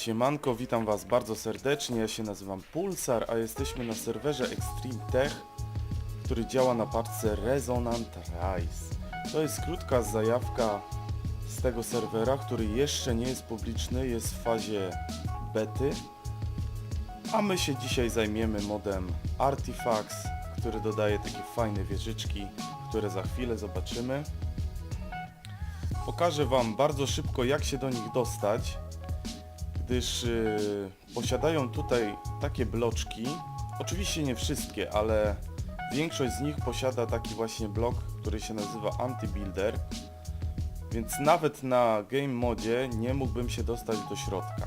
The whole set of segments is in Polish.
Siemanko, witam Was bardzo serdecznie. Ja się nazywam Pulsar, a jesteśmy na serwerze Extreme Tech, który działa na paczce Resonant Rise. To jest krótka zajawka z tego serwera, który jeszcze nie jest publiczny, jest w fazie bety. A my się dzisiaj zajmiemy modem Artifacts, który dodaje takie fajne wieżyczki, które za chwilę zobaczymy. Pokażę Wam bardzo szybko jak się do nich dostać gdyż y, posiadają tutaj takie bloczki. Oczywiście nie wszystkie, ale większość z nich posiada taki właśnie blok, który się nazywa Anti-Builder. Więc nawet na game modzie nie mógłbym się dostać do środka.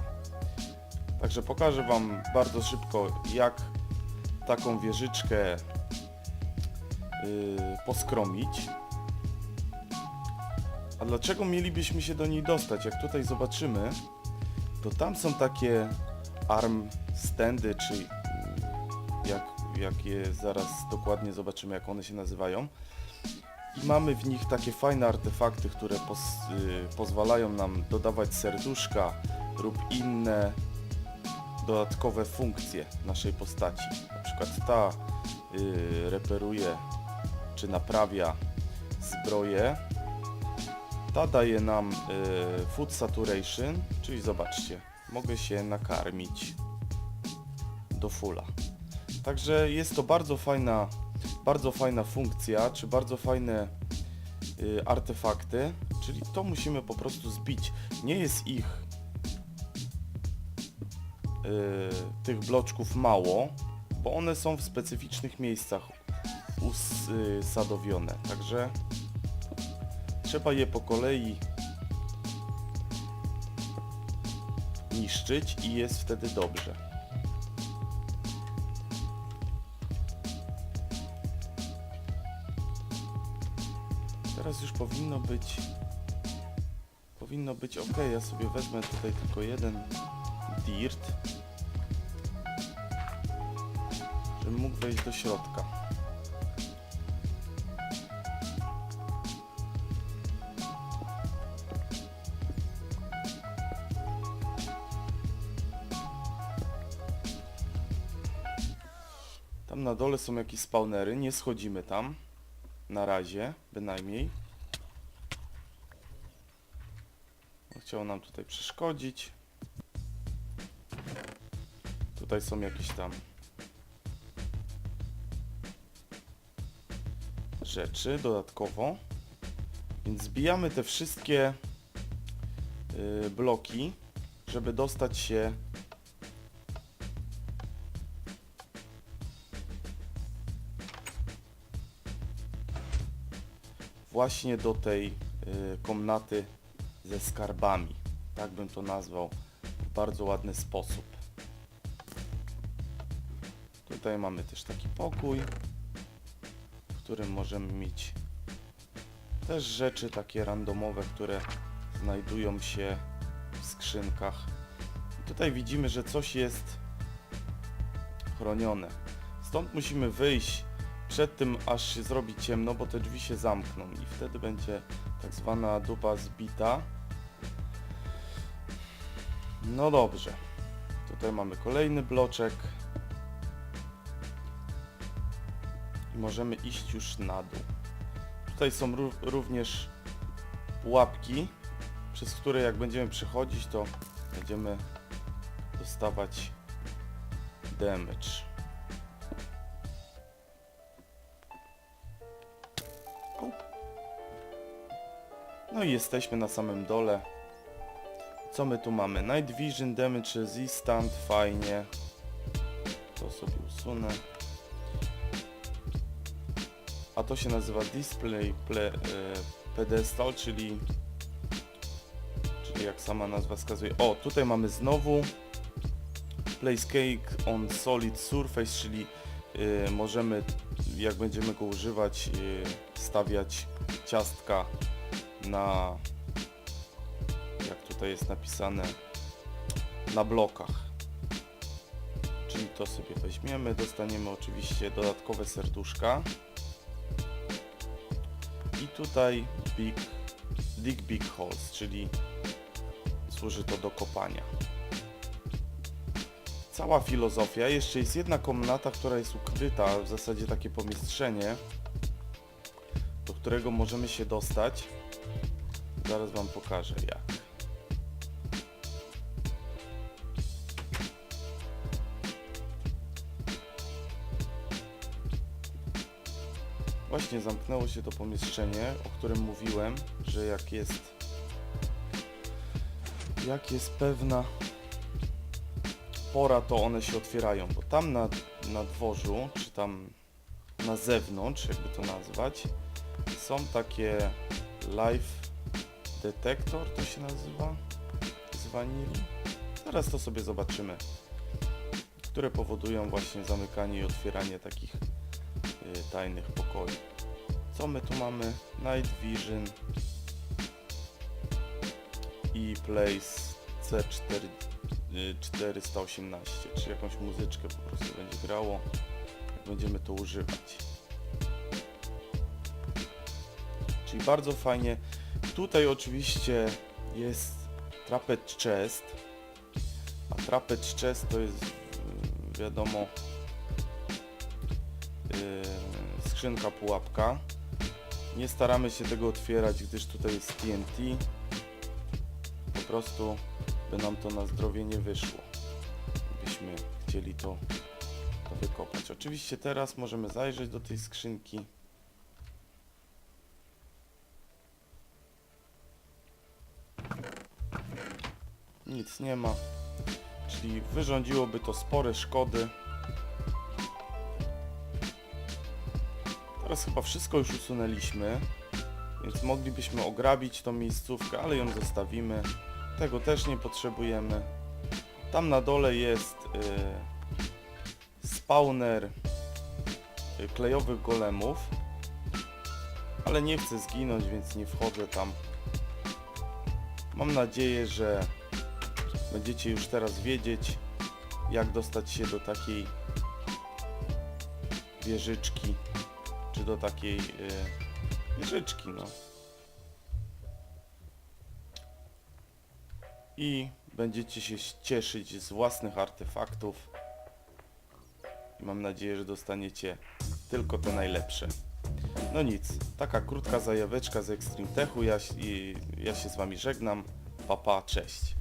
Także pokażę Wam bardzo szybko jak taką wieżyczkę y, poskromić. A dlaczego mielibyśmy się do niej dostać? Jak tutaj zobaczymy, to tam są takie arm standy, czy jak, jak je zaraz dokładnie zobaczymy, jak one się nazywają. I mamy w nich takie fajne artefakty, które y, pozwalają nam dodawać serduszka lub inne dodatkowe funkcje naszej postaci. Na przykład ta y, reperuje czy naprawia zbroję, ta daje nam y, food saturation, czyli zobaczcie, mogę się nakarmić do fulla. Także jest to bardzo fajna, bardzo fajna funkcja, czy bardzo fajne y, artefakty, czyli to musimy po prostu zbić. Nie jest ich y, tych bloczków mało, bo one są w specyficznych miejscach usadowione. Także trzeba je po kolei niszczyć i jest wtedy dobrze. Teraz już powinno być powinno być ok. Ja sobie wezmę tutaj tylko jeden dirt żebym mógł wejść do środka. Tam na dole są jakieś spawnery, nie schodzimy tam. Na razie, bynajmniej. No, Chciał nam tutaj przeszkodzić. Tutaj są jakieś tam rzeczy dodatkowo. Więc zbijamy te wszystkie y, bloki, żeby dostać się właśnie do tej y, komnaty ze skarbami. Tak bym to nazwał w bardzo ładny sposób. Tutaj mamy też taki pokój, w którym możemy mieć też rzeczy takie randomowe, które znajdują się w skrzynkach. Tutaj widzimy, że coś jest chronione. Stąd musimy wyjść przed tym, aż się zrobi ciemno, bo te drzwi się zamkną i wtedy będzie tak zwana dupa zbita. No dobrze. Tutaj mamy kolejny bloczek. I możemy iść już na dół. Tutaj są ró- również pułapki, przez które jak będziemy przechodzić, to będziemy dostawać damage. No i jesteśmy na samym dole. Co my tu mamy? Night Vision, Damage Resistant, fajnie. To sobie usunę. A to się nazywa Display ple, e, Pedestal, czyli czyli jak sama nazwa wskazuje. O, tutaj mamy znowu Place Cake on Solid Surface, czyli e, możemy, jak będziemy go używać, e, stawiać ciastka na jak tutaj jest napisane na blokach czyli to sobie weźmiemy dostaniemy oczywiście dodatkowe serduszka i tutaj big dig big holes czyli służy to do kopania cała filozofia. Jeszcze jest jedna komnata, która jest ukryta, w zasadzie takie pomieszczenie, do którego możemy się dostać. Zaraz wam pokażę jak. Właśnie zamknęło się to pomieszczenie, o którym mówiłem, że jak jest jak jest pewna pora, to one się otwierają, bo tam na, na dworzu, czy tam na zewnątrz, jakby to nazwać, są takie live detector, to się nazywa, z wanili. Zaraz to sobie zobaczymy, które powodują właśnie zamykanie i otwieranie takich y, tajnych pokoi. Co my tu mamy? Night Vision i Place C4 y, 418, czy jakąś muzyczkę po prostu będzie grało, jak będziemy to używać. Czyli bardzo fajnie. Tutaj oczywiście jest Trapez Chest, a Trapez Chest to jest y, wiadomo yy, skrzynka pułapka. Nie staramy się tego otwierać, gdyż tutaj jest TNT. Po prostu by nam to na zdrowie nie wyszło. Byśmy chcieli to, to wykopać. Oczywiście teraz możemy zajrzeć do tej skrzynki. Nic nie ma. Czyli wyrządziłoby to spore szkody. Teraz chyba wszystko już usunęliśmy, więc moglibyśmy ograbić tą miejscówkę, ale ją zostawimy. Tego też nie potrzebujemy. Tam na dole jest y, spawner y, klejowych golemów, ale nie chcę zginąć, więc nie wchodzę tam. Mam nadzieję, że będziecie już teraz wiedzieć, jak dostać się do takiej wieżyczki, czy do takiej y, wieżyczki, no. I będziecie się cieszyć z własnych artefaktów. I mam nadzieję, że dostaniecie tylko te najlepsze. No nic, taka krótka zajaweczka z Extreme Techu. Ja, i- ja się z wami żegnam. Papa, cześć.